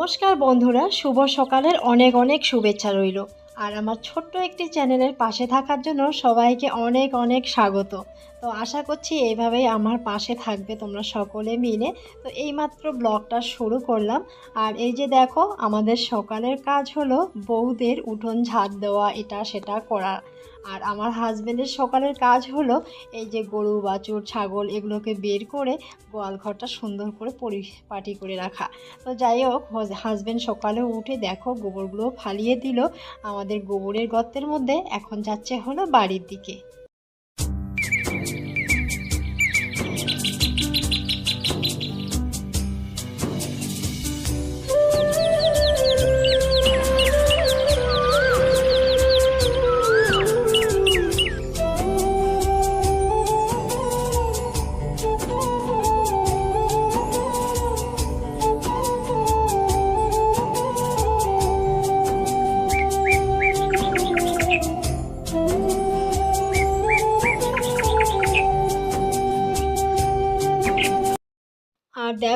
নমস্কার বন্ধুরা, শুভ সকালের অনেক অনেক শুভেচ্ছা রইল। আর আমার ছোট্ট একটি চ্যানেলের পাশে থাকার জন্য সবাইকে অনেক অনেক স্বাগত। তো আশা করছি এইভাবেই আমার পাশে থাকবে তোমরা সকলে মিলে। তো এইমাত্র ব্লগটা শুরু করলাম। আর এই যে দেখো, আমাদের সকালের কাজ হলো বউদের উঠোন ঝাড় দেওয়া, এটা সেটা করা। আর আমার হাজব্যান্ডের সকালের কাজ হলো এই যে গরু, বাছুর, ছাগল এগুলোকে বের করে গোয়াল ঘরটা সুন্দর করে পরিপাটি করে রাখা। তো যাই হোক হাজব্যান্ড সকালে উঠে দেখো গোবরগুলো ফালিয়ে দিল। আমাদের গোবরের গর্তের মধ্যে এখন যাচ্ছে হলো বাড়ির দিকে।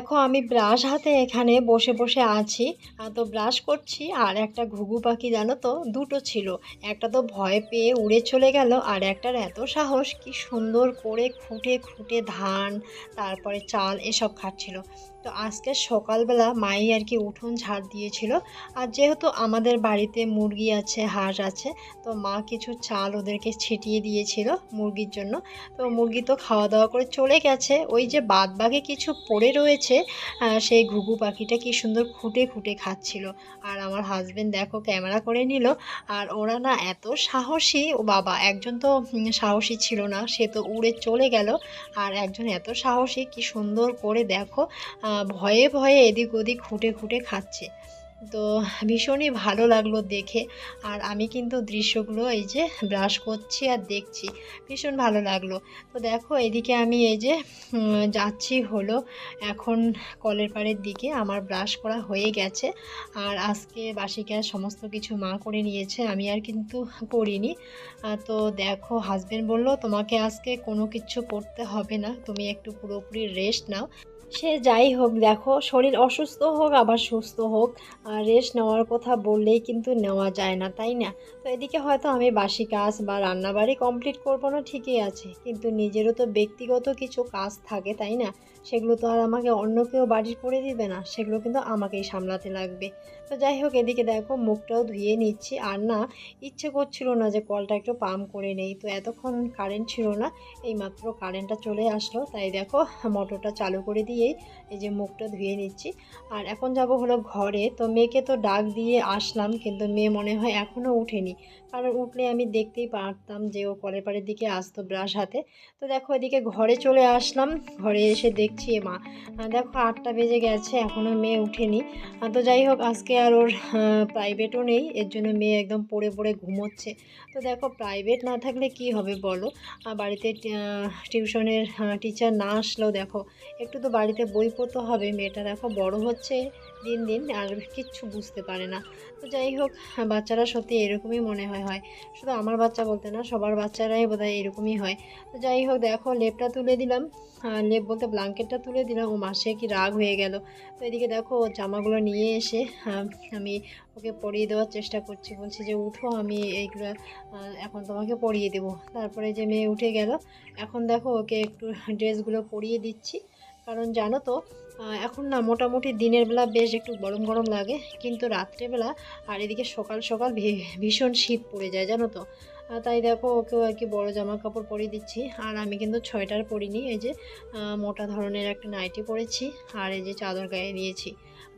দেখো আমি ব্রাশ হাতে এখানে বসে বসে আছি। তো ব্রাশ করছি আর একটা ঘুঘু পাখি জানো তো, দুটো ছিল। একটা তো ভয় পেয়ে উড়ে চলে গেল আর একটার এত সাহস কি সুন্দর করে খুঁটে খুঁটে ধান, তারপরে চাল এসব খাচ্ছিল। তো আজকে সকালবেলা মাই আর কি উঠোন ঝাড় দিয়েছিল। আর যেহেতু আমাদের বাড়িতে মুরগি আছে, হাঁস আছে, তো মা কিছু চাল ওদেরকে ছিটিয়ে দিয়েছিল মুরগির জন্য। তো মুরগি তো খাওয়া দাওয়া করে চলে গেছে। ওই যে বাদ বাকি কিছু পড়ে রয়েছে সেই ঘুঘু পাখিটা কি সুন্দর খুঁটে খুঁটে খাচ্ছিল। আর আমার হাজবেন্ড দেখো ক্যামেরা করে নিল, আর ওরা না এত সাহসী, ও বাবা, একজন তো সাহসী ছিল না, সে তো উড়ে চলে গেল। আর একজন এত সাহসী, কি সুন্দর করে দেখো ভয়ে ভয়ে এদিক ওদিক খুঁটে খুঁটে খাচ্ছে। তো ভীষণই ভালো লাগল দেখে। আর আমি কিন্তু দৃশ্যগুলো এই যে ব্রাশ করছি আর দেখছি, ভীষণ ভালো লাগল। তো দেখো এদিকে আমি এই যে যাচ্ছি হলো এখন কলের পাড়ের দিকে। আমার ব্রাশ করা হয়ে গেছে। আর আজকে বাসি সমস্ত কিছু মা করে নিয়েছে, আমি আর কিন্তু করিনি। তো দেখো হাজবেন্ড বলল, তোমাকে আজকে কোনো কিছু করতে হবে না। তুমি একটু পুরোপুরি রেস্ট নাও। সে যাই হোক, দেখো, শরীর অসুস্থ হোক, আবার সুস্থ হোক, আর রেস্ট নেওয়ার কথা বললেই কিন্তু নেওয়া যায় না, তাই না? তো এদিকে হয়তো আমি বাসি কাজ বা রান্নাবাড়ি কমপ্লিট করব না, ঠিকই আছে। কিন্তু নিজেরও তো ব্যক্তিগত কিছু কাজ থাকে, তাই না? সেগুলো তো আর আমাকে অন্য কেউ বাড়ির করে দিবে না, সেগুলো কিন্তু আমাকেই সামলাতে লাগবে। তো যাই হোক, এদিকে দেখো মুখটাও ধুয়ে নিচ্ছি। আর না, ইচ্ছে করছিল না যে কলটা একটু পাম্প করে নেই। তো এতক্ষণ কারেন্ট ছিল না এই মাত্র কারেন্টটা চলে আসলো। তাই দেখো, মোটরটা চালু করে দিয়েই এই যে মুখটা ধুয়ে নিচ্ছি। আর এখন যাব হলো ঘরে। তো মেয়েকে তো ডাক দিয়ে আসলাম, কিন্তু মেয়ে মনে হয় এখনও উঠেনি কারণ উঠলে আমি দেখতেই পারতাম যে ও কলের পাড়ের দিকে আসতো ব্রাশ হাতে। তো দেখো এদিকে ঘরে চলে আসলাম। ঘরে এসে দেখছি এ মা। দেখো আটটা বেজে গেছে এখনও মেয়ে উঠেনি। তো যাই হোক, আজকে আর ওর প্রাইভেটও নেই। এর জন্য মেয়ে একদম পড়ে পড়ে ঘুমোচ্ছে। তো দেখো প্রাইভেট না থাকলে কি হবে বলো? বাড়িতে টিউশনের টিচার না আসলেও দেখো, একটু তো বাড়িতে বই পড়তে হবে। মেয়েটা দেখো বড় হচ্ছে দিন দিন, আর কিচ্ছু বুঝতে পারে না। তো যাই হোক, বাচ্চারা সত্যি এরকমই মনে হয়। হয়। শুধু আমার বাচ্চা বলতে না, সবার বাচ্চারাই বোধহয় এরকমই হয়। তো যাই হোক, দেখো, লেপটা তুলে দিলাম। লেপ বলতে ব্ল্যাঙ্কেটটা তুলে দিলাম। ও মাসে কি রাগ হয়ে গেল। তো এদিকে দেখো জামাগুলো নিয়ে এসে আমি ওকে পরিয়ে দেওয়ার চেষ্টা করছি। বলছি যে, উঠো, আমি এইগুলো এখন তোমাকে পরিয়ে দেবো। তারপরে যে মেয়ে উঠে গেল, এখন দেখো, ওকে একটু ড্রেসগুলো পরিয়ে দিচ্ছি। কারণ জানো তো এখন না মোটামুটি দিনের বেলা বেশ একটু গরম গরম লাগে, কিন্তু রাত্রেবেলা আর এদিকে সকাল সকাল ভীষণ শীত পড়ে যায়, জানো তো? তাই দেখো ওকেও আর কি বড়ো জামা কাপড় পরিয়ে দিচ্ছি, আর আমি কিন্তু ছয়টার পরিনি, এই যে মোটা ধরনের একটা নাইটি পরেছি, আর এই যে চাদর গায়ে দিয়েছি।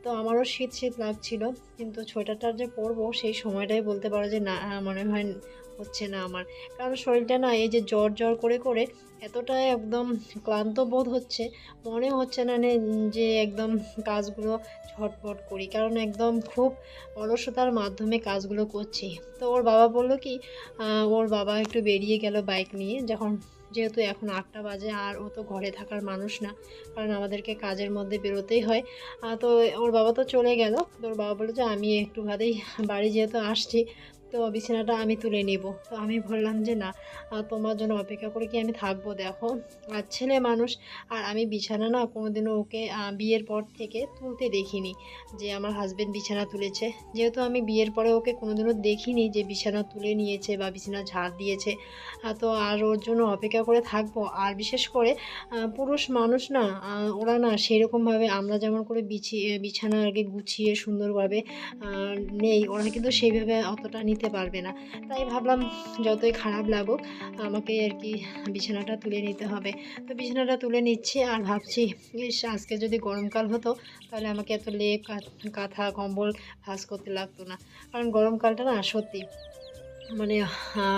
তো আমারও শীত শীত লাগছিল, কিন্তু সোয়েটারটা যে পরবো সেই সময়টাই বলতে পারো যে না মনে হয় হচ্ছে না আমার। কারণ শরীরটা না এই যে জ্বর জ্বর করে করে এতটা একদম ক্লান্ত বোধ হচ্ছে, মনে হচ্ছে না যে একদম কাজগুলো ঝটপট করি। কারণ একদম খুব অলসতার মাধ্যমে কাজগুলো করছি। তো ওর বাবা বলল কি ওর বাবা একটু বেরিয়ে গেল বাইক নিয়ে। যখন যেহেতু এখন আটটা বাজে, আর ও তো ঘরে থাকার মানুষ না, কারণ আমাদেরকে কাজের মধ্যে বেরোতেই হয়। তো ওর বাবা তো চলে গেল। তো ওর বাবা বলল যে, আমি একটু বাদেই বাড়ি যেহেতু আসছি তো বিছানাটা আমি তুলে নেব। তো আমি বললাম যে না তোমার জন্য অপেক্ষা করে কি আমি থাকব? দেখো, আর ছেলে মানুষ, আর আমি বিছানা না কোনোদিনও ওকে বিয়ের পর থেকে তুলতে দেখিনি যে আমার হাজবেন্ড বিছানা তুলেছে। যেহেতু আমি বিয়ের পরে ওকে কোনোদিনও দেখিনি যে বিছানা তুলে নিয়েছে বা বিছানা ঝাড় দিয়েছে তো আর ওর জন্য অপেক্ষা করে থাকব। আর বিশেষ করে পুরুষ মানুষ না ওরা না সেরকমভাবে আমরা যেমন করে বিছিয়ে বিছানা আগে গুছিয়ে সুন্দরভাবে নেই, ওরা কিন্তু সেইভাবে অতটা নিতে পারবে না। তাই ভাবলাম যতই খারাপ লাগুক, আমাকে আর কি বিছানাটা তুলে নিতে হবে। তো বিছানাটা তুলে নিচ্ছি আর ভাবছি, ইস, আজকে যদি গরমকাল হতো, তাহলে আমাকে এত লেপ কাঁথা, কম্বল ভাঁজ করতে লাগতো না। কারণ গরমকালটা না সত্যি মানে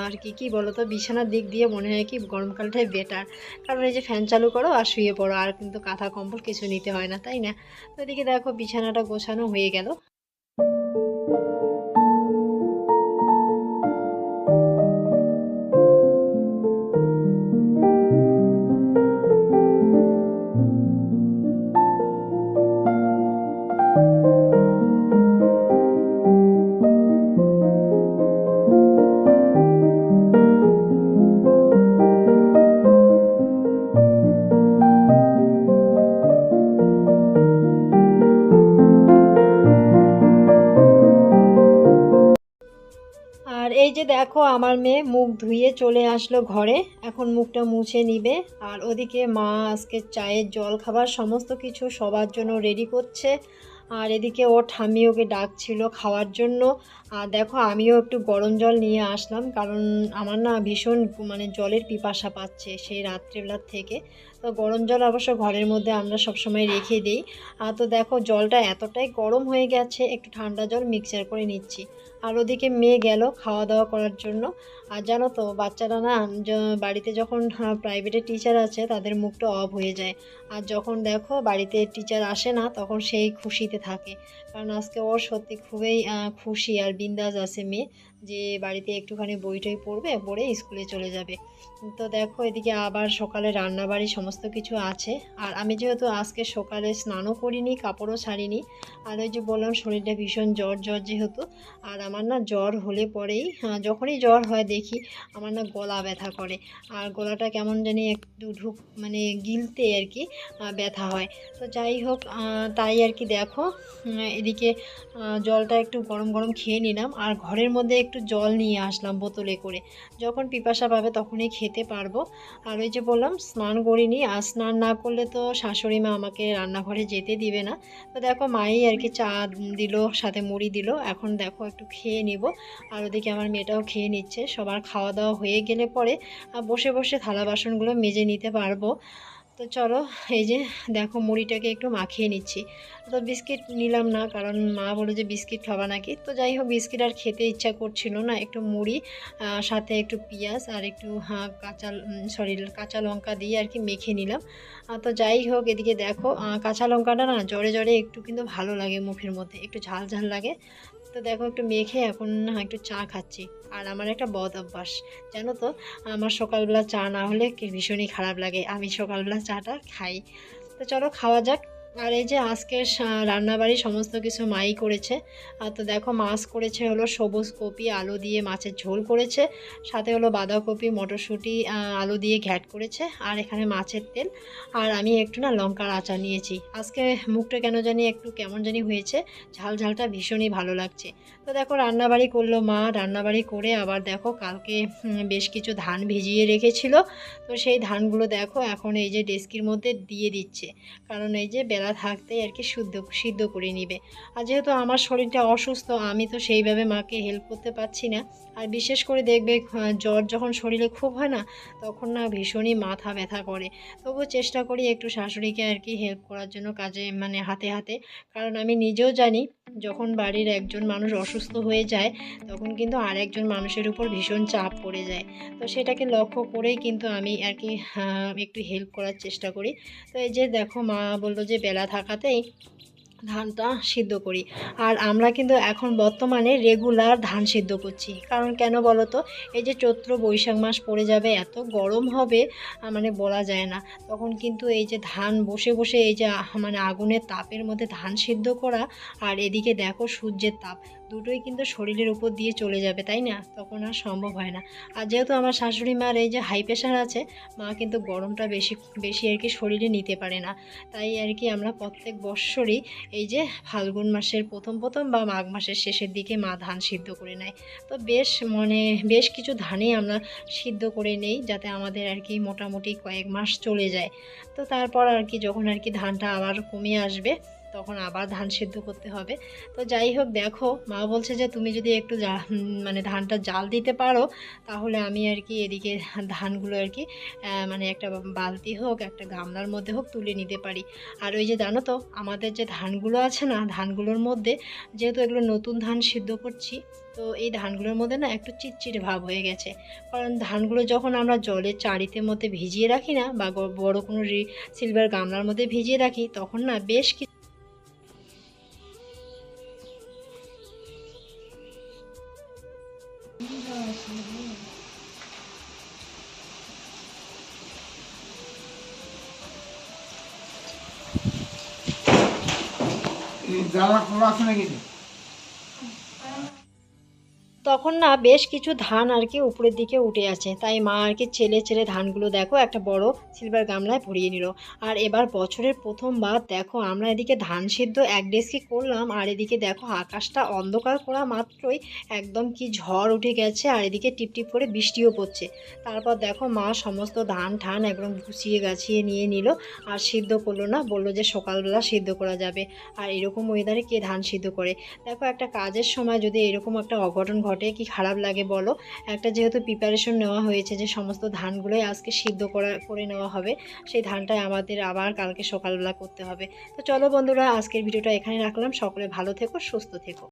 আর কি কি বলো তো বিছানার দিক দিয়ে মনে হয় কি গরমকালটাই বেটার কারণ এই যে ফ্যান চালু করো আর শুয়ে পড়ো, আর কিন্তু কাঁথা, কম্বল কিছু নিতে হয় না, তাই না? তো এদিকে দেখো বিছানাটা গোছানো হয়ে গেল। দেখো, আমার মেয়ে মুখ ধুয়ে চলে আসলো ঘরে। এখন মুখটা মুছে নিবে। আর ওদিকে মা আজকে চায়ের জল খাবার সমস্ত কিছু সবার জন্য রেডি করছে। আর এদিকে ওর ঠাম্মি ওকে ডাকছিল খাওয়ার জন্য। আর দেখো, আমিও একটু গরম জল নিয়ে আসলাম। কারণ আমার না ভীষণ মানে জলের পিপাসা পাচ্ছে সেই রাত্রিবেলার থেকে। তো গরম জল অবশ্য ঘরের মধ্যে আমরা সবসময় রেখে দিই। আর তো দেখো, জলটা এতটাই গরম হয়ে গেছে, একটু ঠান্ডা জল মিক্সচার করে নিচ্ছি। আর ওদিকে মেয়ে গেল খাওয়া দাওয়া করার জন্য। আর জানো তো, বাচ্চারা না বাড়িতে যখন প্রাইভেটে টিচার আছে, তাদের মুখটা অফ হয়ে যায়। আর যখন দেখো, বাড়িতে টিচার আসে না, তখন সেই খুশিতে থাকে। কারণ আজকে ওর সত্যি খুবই খুশি আর বিন্দাস আছে মেয়ে যে বাড়িতে একটুখানি বই টই পড়বে, পড়ে স্কুলে চলে যাবে। তো দেখো এদিকে আবার সকালে রান্নাবাড়ি সমস্ত কিছু আছে। আর আমি যেহেতু আজকে সকালে স্নানও করিনি, কাপড়ও ছাড়িনি, আর ওই যে বললাম শরীরটা ভীষণ জ্বর জ্বর যেহেতু, আর আমার না জ্বর হলে পরেই যখনই জ্বর হয় দেখি আমার না গলা ব্যথা করে। আর গলাটা কেমন জানি একটু ঢুক মানে গিলতে আর কি ব্যথা হয়। তো যাই হোক তাই আর কি দেখো এদিকে জলটা একটু গরম গরম খেয়ে নিলাম আর ঘরের মধ্যে একটু জল নিয়ে আসলাম বোতলে করে। যখন পিপাসা পাবে তখনই খেতে পারব। আর ওই যে বললাম, স্নান করিনি আর স্নান না করলে তো শাশুড়ি মা আমাকে রান্নাঘরে যেতে দিবে না। তো দেখো, মাই আর কি চা দিল, সাথে মুড়ি দিল। এখন দেখো, একটু খেয়ে নিব। আর ওদিকে আমার মেয়েটাও খেয়ে নিচ্ছে। সবার খাওয়া দাওয়া হয়ে গেলে পরে বসে বসে থালা বাসনগুলো মেজে নিতে পারব। তো চলো, এই যে দেখো মুড়িটাকে একটু মাখিয়ে নিচ্ছি। তো বিস্কিট নিলাম না, কারণ মা বলে যে বিস্কিট খাবা নাকি। তো যাই হোক, বিস্কিট আর খেতে ইচ্ছা করছিল না, একটু মুড়ি সাথে একটু পেঁয়াজ আর একটু কাঁচা সরি কাঁচা লঙ্কা দিয়ে আর কি মেখে নিলাম। তো যাই হোক, এদিকে দেখো কাঁচা লঙ্কাটা না জ্বরে জ্বরে একটু কিন্তু ভালো লাগে মুখের মধ্যে, একটু ঝাল ঝাল লাগে। তো দেখো একটু মেখে এখন না একটু চা খাচ্ছি। আর আমার একটা বদ অভ্যাস, জানো তো? আমার সকালবেলা চা না হলে ভীষণই খারাপ লাগে। আমি সকালবেলা চাটা খাই। তো চলো খাওয়া যাক। আর এই যে আজকের রান্নাবাড়ি সমস্ত কিছু মাই করেছে। আর তো দেখো, মাছ করেছে হলো সবুজ কপি, আলু দিয়ে মাছের ঝোল করেছে। সাথে হলো বাঁধাকপি, মটরশুঁটি আলু দিয়ে ঘ্যাট করেছে। আর এখানে মাছের তেল। আর আমি একটু না লঙ্কার আচার নিয়েছি। আজকে মুখটা কেন জানি একটু কেমন জানি হয়েছে। ঝাল ঝালটা ভীষণই ভালো লাগছে। তো দেখো, রান্নাবাড়ি করল মা। রান্নাবাড়ি করে আবার দেখো, কালকে বেশ কিছু ধান ভিজিয়ে রেখেছিল। তো সেই ধানগুলো দেখো, এখন এই যে ডেস্কির মধ্যে দিয়ে দিচ্ছে। কারণ এই যে বেলা থাকতেই আর কি শুদ্ধ সিদ্ধ করে নিবে। আর যেহেতু আমার শরীরটা অসুস্থ, আমি তো সেইভাবে মাকে হেল্প করতে পারছি না। আর বিশেষ করে দেখবে জ্বর যখন শরীরে খুব হয় না, তখন না ভীষণই মাথা ব্যথা করে। তবুও চেষ্টা করি একটু শাশুড়িকে আর কি হেল্প করার জন্য কাজে মানে হাতে হাতে। কারণ আমি নিজেও জানি, যখন বাড়ির একজন মানুষ অসুস্থ হয়ে যায়, তখন কিন্তু আরেকজন মানুষের উপর ভীষণ চাপ পড়ে যায়। তো সেটাকে লক্ষ্য করেই কিন্তু আমি আর কি একটু হেল্প করার চেষ্টা করি। তো এই যে দেখো, মা বলল যে বেলা থাকাতেই ধানটা সিদ্ধ করি। আর আমরা কিন্তু এখন বর্তমানে রেগুলার ধান সিদ্ধ করছি। কারণ কেন বলো তো এই যে চৈত্র বৈশাখ মাস পড়ে যাবে, এত গরম হবে মানে বলা যায় না। তখন কিন্তু এই যে ধান বসে বসে এই যে মানে আগুনের তাপের মধ্যে ধান সিদ্ধ করা, আর এদিকে দেখো সূর্যের তাপ। দুটোই কিন্তু শরীরের উপর দিয়ে চলে যাবে, তাই না? তখন আর সম্ভব হয় না। আর যেহেতু আমার শাশুড়ি মার এই যে হাই প্রেশার আছে, মা কিন্তু গরমটা বেশি বেশি আর কি শরীরে নিতে পারে না। তাই আর কি আমরা প্রত্যেক বৎসরই এই যে ফাল্গুন মাসের প্রথম প্রথম বা মাঘ মাসের শেষের দিকে মা ধান সিদ্ধ করে নেয়। তো বেশ মানে বেশ কিছু ধানই আমরা সিদ্ধ করে নেই, যাতে আমাদের আর কি মোটামুটি কয়েক মাস চলে যায়। তো তারপর আর কি যখন আর কি ধানটা আবার কমে আসবে তখন আবার ধান সিদ্ধ করতে হবে। তো যাই হোক, দেখো, মা বলছে যে তুমি যদি একটু মানে ধানটা জাল দিতে পারো, তাহলে আমি আর কি এদিকে ধানগুলো আর কি মানে একটা বালতি হোক, একটা গামলার মধ্যে হোক তুলে নিতে পারি। আর ওই যে জানো তো, আমাদের যে ধানগুলো আছে না, ধানগুলোর মধ্যে যেহেতু এগুলো নতুন ধান সিদ্ধ করছি, তো এই ধানগুলোর মধ্যে না একটু চিটচিটে ভাব হয়ে গেছে। কারণ ধানগুলো যখন আমরা জলের চারিতের মধ্যে ভিজিয়ে রাখি না, বা বড় কোনো সিলভার গামলার মধ্যে ভিজিয়ে রাখি, তখন না বেশ কিছু খোলা আছে নাকি তখন না বেশ কিছু ধান আর কি উপরের দিকে উঠে আছে। তাই মা আর কি ছেলে ছেলে ধানগুলো দেখো একটা বড় সিলভার গামলায় ভরিয়ে নিল। আর এবার বছরের প্রথমবার দেখো আমরা এদিকে ধান সিদ্ধ এক ডেস্কি করলাম, আর এদিকে দেখো আকাশটা অন্ধকার করা মাত্রই একদম কি ঝড় উঠে গেছে, আর এদিকে টিপটিপ করে বৃষ্টিও পড়ছে। তারপর দেখো মা সমস্ত ধান ঠান একদম গুছিয়ে গাছিয়ে নিয়ে নিল, আর সিদ্ধ করল না, বলল যে সকালবেলা সিদ্ধ করা যাবে। আর এরকম ওয়েদারে কে ধান সিদ্ধ করে? দেখো একটা কাজের সময় যদি এরকম একটা অঘটন ঘটে, কি খারাপ লাগে বলো? একটা যেহেতু প্রিপারেশন নেওয়া হয়েছে যে সমস্ত ধানগুলোই আজকে সিদ্ধ করা, করে নেওয়া হবে, সেই ধানটাই আমাদের আবার কালকে সকালবেলা করতে হবে। তো চলো বন্ধুরা, আজকের ভিডিওটা এখানে রাখলাম। সকলে ভালো থেকো, সুস্থ থেকো।